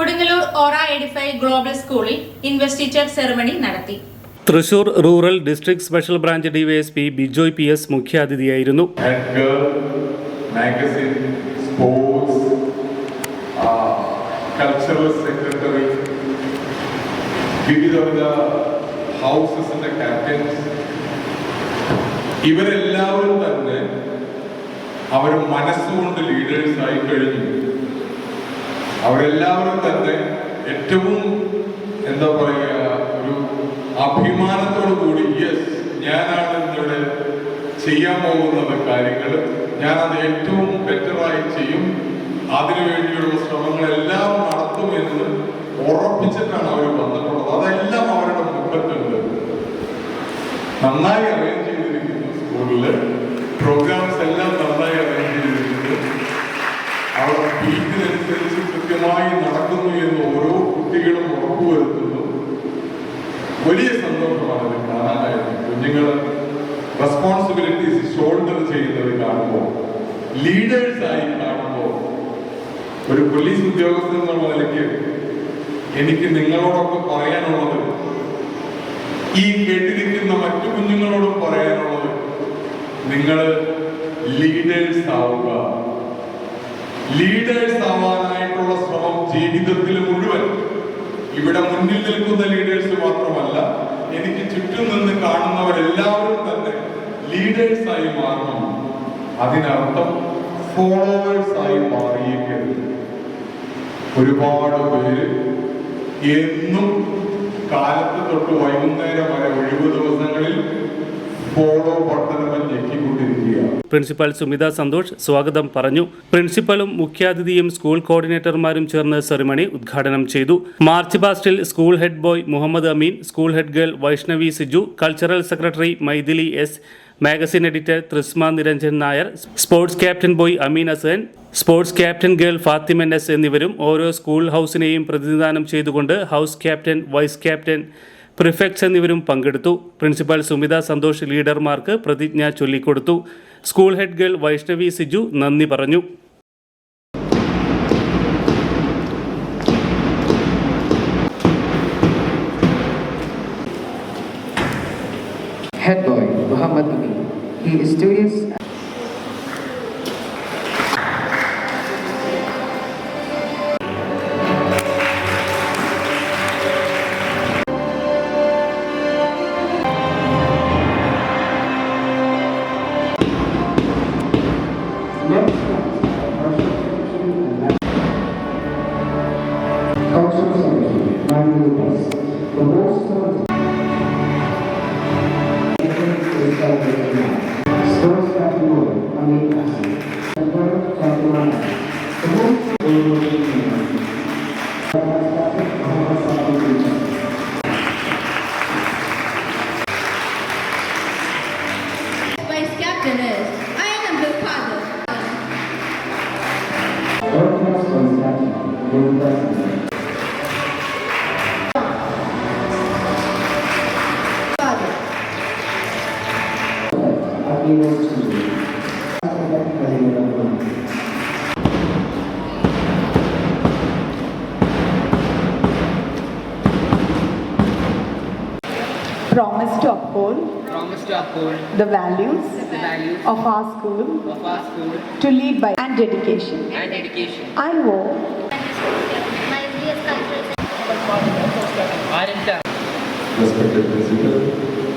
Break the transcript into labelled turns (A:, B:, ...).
A: കൊടുങ്ങല്ലൂർ ഓറ edify global സ്കൂളിൽ investiture ceremony നടത്തി.
B: Thrissur rural district special branch DYSP Bijoy P S മുഖ്യാതിഥിയായിരുന്നു.
C: And girl magazine, sports, uh, വിവിധ ഹൗസസിന്റെ captains ഇവരെല്ലാവരും തന്നെ അവർ മനസ്സുകൊണ്ട് ലീഡേഴ്സ് ആയി കഴിഞ്ഞു. അവരെല്ലാവരും തന്നെ ഏറ്റവും എന്താ പറയുക ഒരു അഭിമാനത്തോടു കൂടി യെസ് ഞാനാണ് ഇവിടെ ചെയ്യാൻ പോകുന്നത് കാര്യങ്ങൾ. ഞാനത് ഏറ്റവും ബെറ്ററായി ചെയ്യും. അതിനുവേണ്ടിയുള്ള ശ്രമങ്ങളെല്ലാം നടത്തുമെന്ന് ഉറപ്പിച്ചിട്ടാണ് അവർ വന്നിട്ടുള്ളത്. അതെല്ലാം അവരുടെ മുഖത്തുണ്ട് നന്നായി അറേഞ്ച് ചെയ്തിരിക്കുന്നു സ്കൂളിൽ പ്രോഗ്രാംസ് എല്ലാം നന്നായി അറേഞ്ച് ചെയ്തിരിക്കുന്നു അവർ ബീറ്റിനനുസരിച്ച് കൃത്യമായി നടക്കുന്നു എന്ന് ഓരോ കുട്ടികളും ഉറപ്പുവരുത്തുന്നു. വലിയ സന്തോഷമാണ് ഇത് കാണാനായത് കുഞ്ഞുങ്ങൾ റെസ്പോൺസിബിലിറ്റീസ് ഷോൾഡർ ചെയ്യുന്നത് കാണുമ്പോൾ ലീഡേഴ്സ് ആയി കാണുമ്പോൾ ഒരു പോലീസ് ഉദ്യോഗസ്ഥൻ എന്നുള്ള നിലയ്ക്ക് എനിക്ക് നിങ്ങളോടൊക്കെ പറയാനുള്ളത് ഈ കേട്ടിരിക്കുന്ന ലീഡേഴ്സ് ആവാനായിട്ടുള്ള ശ്രമം ജീവിതത്തിൽ മുഴുവൻ. ഇവിടെ മുന്നിൽ നിൽക്കുന്ന ലീഡേഴ്സ് മാത്രമല്ല എനിക്ക് ചുറ്റും നിന്ന് കാണുന്നവരെല്ലാവരും തന്നെ ലീഡേഴ്സ് ആയി മാറണം. അതിനർത്ഥം ഫോളോവേഴ്സ് ആയി മാറിയേക്കരുത്. ഒരുപാട് പേര് എന്നും കാലത്ത് തൊട്ട് വൈകുന്നേരം വരെ ഒഴിവ് ദിവസങ്ങളിൽ ഫോളോ ബട്ടണുകൾ ഞെക്കിക്കൊണ്ടിരിക്കുകയാണ്
B: പ്രിൻസിപ്പൽ സുമിത സന്തോഷ് സ്വാഗതം പറഞ്ഞു. പ്രിൻസിപ്പലും മുഖ്യാതിഥിയും സ്കൂൾ കോർഡിനേറ്റർമാരും ചേർന്ന് സെറിമണി ഉദ്ഘാടനം ചെയ്തു. March പാസ്റ്റിൽ school head boy Muhammad Ameen school head girl Vaishnavi Siju cultural secretary Mythili S magazine editor Trisma Niranjan Nair sports captain boy Ameen Hasan sports captain girl Fathima N S എന്നിവരും ഓരോ school ഹൗസിനെയും പ്രതിനിധാനം ചെയ്തുകൊണ്ട് house captain vice captain prefects എന്നിവരും പങ്കെടുത്തു. Principal Sumitha Santhosh ലീഡർമാർക്ക് പ്രതിജ്ഞ ചൊല്ലിക്കൊടുത്തു. School head girl Vaishnavi Siju നന്ദി പറഞ്ഞു.
D: Head boy Muhammad. He is
E: promise to uphold
F: promise to uphold
E: the values
F: the values
E: of our school
F: of our school
E: to lead by and dedication.
F: and dedication.
E: I vow
G: My dear cultural
F: Our intent
C: Respected principal,